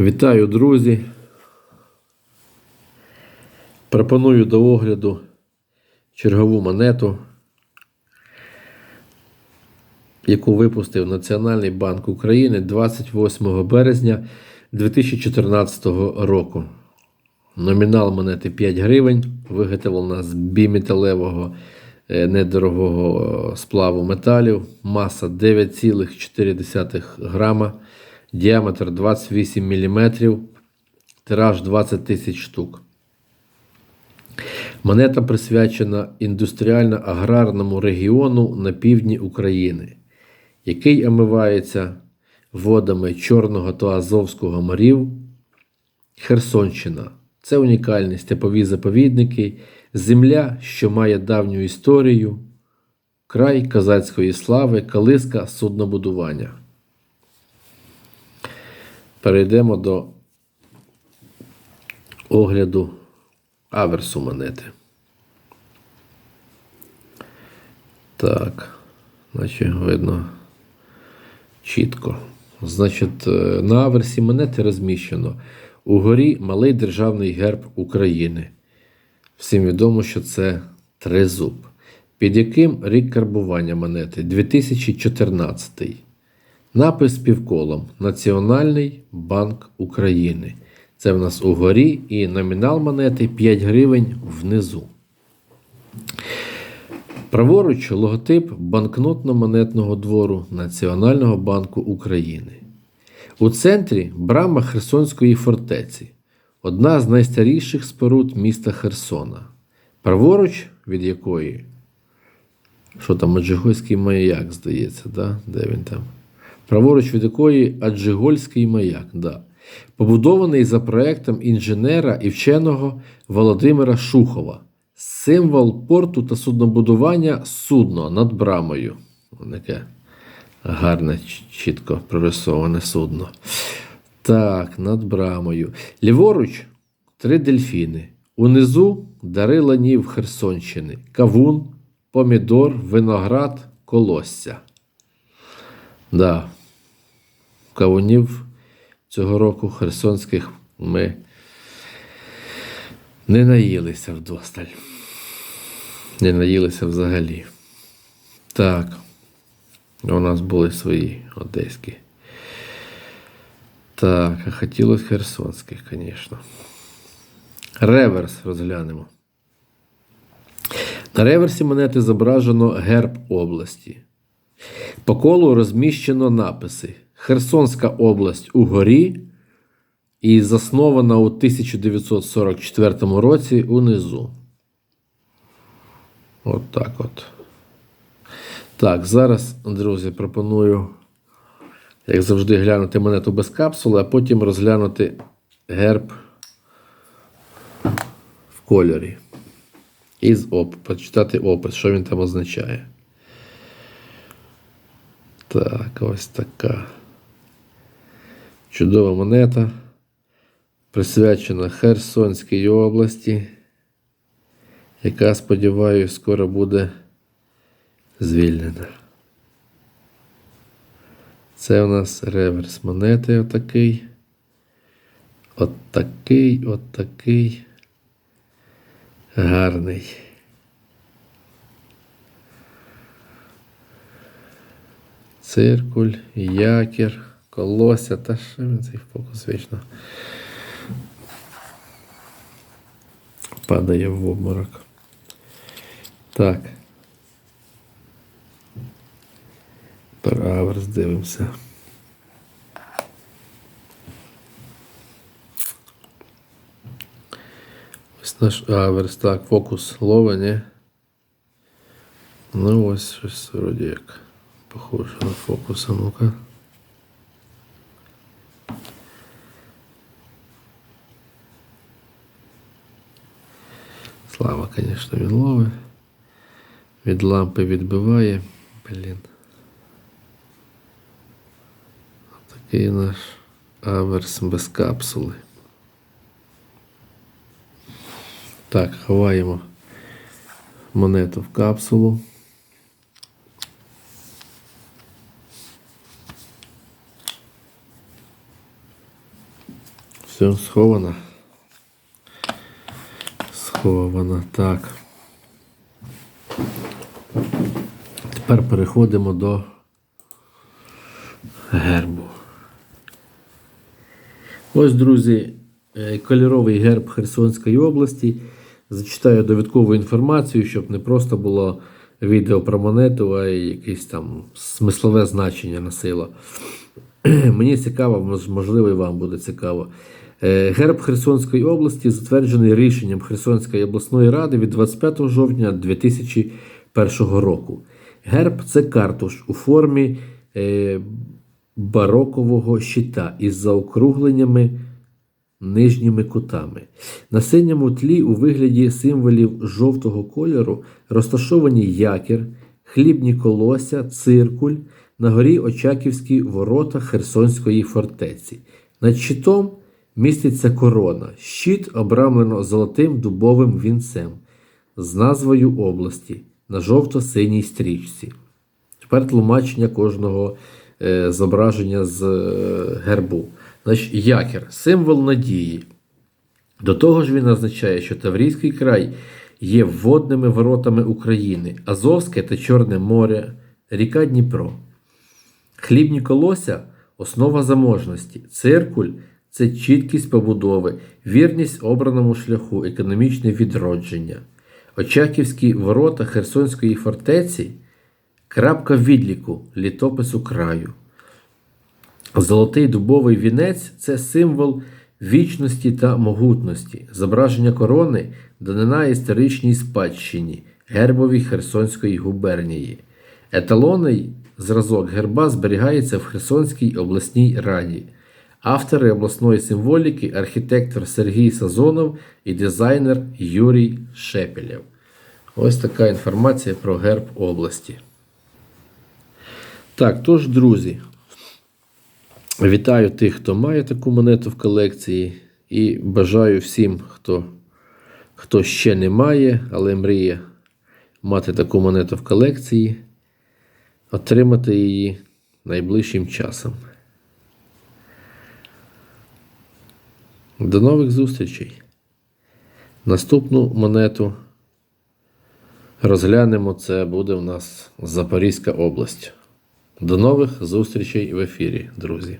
Вітаю, друзі. Пропоную до огляду чергову монету, яку випустив Національний банк України 28 березня 2014 року. Номінал монети 5 гривень, виготовлена з біметалевого е, недорогого сплаву металів, маса 9,4 грама, діаметр 28 мм, тираж 20 тисяч штук. Монета присвячена індустріально-аграрному регіону на півдні України, який омивається водами Чорного та Азовського морів. Херсонщина це унікальні степові заповідники, земля, що має давню історію, край козацької слави, калиска суднобудування. Перейдемо до огляду аверсу монети. Так, наче видно чітко. Значить, е, на аверсі монети розміщено угорі малий державний герб України. Всім відомо, що це тризуб. Під яким рік карбування монети 2014. Напис півколом Національний банк України. Це в нас угорі і номінал монети 5 гривень внизу. Праворуч логотип банкнотно-монетного двору Національного банку України. У центрі брама Херсонської фортеці, одна з найстаріших споруд міста Херсона, праворуч від якої, що там, Аджигольський маяк, здається, да? де він там? Праворуч від якої Аджигольський маяк, да. побудований за проектом інженера і вченого Володимира Шухова. Символ порту та суднобудування судно над брамою. Таке гарне, чітко прорисоване судно. Так, над брамою. Ліворуч три дельфіни. Унизу дари ланів Херсонщини, кавун, помідор, виноград, колосся. Да. Кавунів цього року херсонських ми не наїлися вдосталь. Не наїлися взагалі. Так. У нас були свої одеські. Так, а хотілося херсонських, звісно. Реверс розглянемо. На реверсі монети зображено герб області. По колу розміщено написи: Херсонська область угорі і заснована у 1944 році унизу. От так от. Так, зараз, друзі, пропоную, як завжди, глянути монету без капсули, а потім розглянути герб в кольорі. І з оп, почитати опис, що він там означає. Так, ось така. Чудова монета. Присвячена Херсонській області, яка, сподіваюся, скоро буде звільнена. Це у нас реверс монети отакий. Отакий, отакий. Гарний. Циркуль, якір, колося. Та що він цей фокус вічно падає в обморок. Так. Аверс дивимося. Ось наш аверс. Так, фокус ловить, Ну ось щось вроді як похоже на фокус, а ну-ка. Слава, звісно, він ловить. Від лампи відбиває. Блін. Такий наш аверс без капсули. Так, ховаємо монету в капсулу. Все, сховано. Сховано, так. Тепер переходимо до гербу. Ось, друзі, е, кольоровий герб Херсонської області. Зачитаю довідкову інформацію, щоб не просто було відео про монету, а й якесь там смислове значення носило. Мені цікаво, можливо, і вам буде цікаво. Е, Герб Херсонської області затверджений рішенням Херсонської обласної ради від 25 жовтня 2001 року. Герб це картуш у формі е, барокового щита із заокругленнями нижніми кутами. На синьому тлі у вигляді символів жовтого кольору розташовані якір, хлібні колося, циркуль, на горі Очаківські ворота Херсонської фортеці. Над щитом міститься корона. Щит обрамлено золотим дубовим вінцем з назвою області на жовто-синій стрічці. Тепер тлумачення кожного е, зображення з е, гербу. Значить, якір символ надії. До того ж, він означає, що Таврійський край є водними воротами України, Азовське та Чорне море, ріка Дніпро. Хлібні колося основа заможності. Циркуль це чіткість побудови, вірність обраному шляху, економічне відродження. Очаківські ворота Херсонської фортеці крапка відліку літопису краю. Золотий дубовий вінець це символ вічності та могутності, зображення корони данина історичній спадщині, гербовій Херсонської губернії. Еталонний зразок герба зберігається в Херсонській обласній раді. Автори обласної символіки архітектор Сергій Сазонов і дизайнер Юрій Шепелєв. Ось така інформація про герб області. Так, тож, друзі, Вітаю тих, хто має таку монету в колекції, і бажаю всім, хто, хто ще не має, але мріє мати таку монету в колекції, отримати її найближчим часом. До нових зустрічей. Наступну монету розглянемо. Це буде в нас Запорізька область. До нових зустрічей в ефірі, друзі.